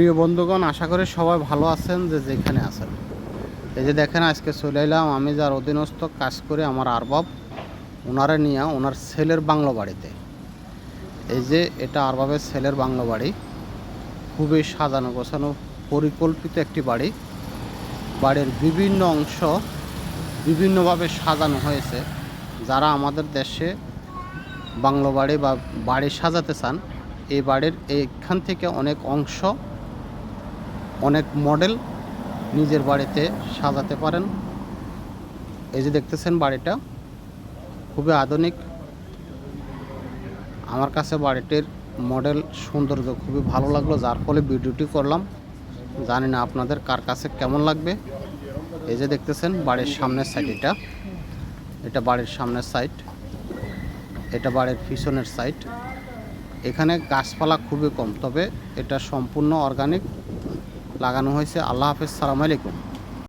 প্রিয় বন্ধুগণ, আশা করি সবাই ভালো আছেন যে যেখানে আছেন। এই যে দেখেন, আজকে চলে এলাম আমি যার অধীনস্থ কাজ করে আমার আরবাব, ওনারা নিয়ে ওনার ছেলের বাংলো বাড়িতে। এই যে এটা আরবাবের ছেলের বাংলো বাড়ি। খুবই সাজানো গোছানো, পরিকল্পিত একটি বাড়ি। বাড়ির বিভিন্ন অংশ বিভিন্নভাবে সাজানো হয়েছে। যারা আমাদের দেশে বাংলো বাড়ি বা বাড়ি সাজাতে চান, এই বাড়ির এইখান থেকে অনেক অংশ অনেক মডেল নিজের বাড়িতে সাজাতে পারেন। এই যে দেখতেছেন বাড়িটা, খুবই আধুনিক। আমার কাছে বাড়িটির মডেল সৌন্দর্য খুবই ভালো লাগল, যার ফলে ভিডিওটি করলাম। জানি না আপনাদের কার কাছে কেমন লাগবে। এই যে দেখতেছেন বাড়ির সামনের সাইড এটা এটা বাড়ির সামনের সাইড, এটা বাড়ির পিছনের সাইড। এখানে গাছপালা খুবই কম, তবে এটা সম্পূর্ণ অর্গানিক লাগানো হয়েছে। আল্লাহ হাফেজ সালাম আলাইকুম।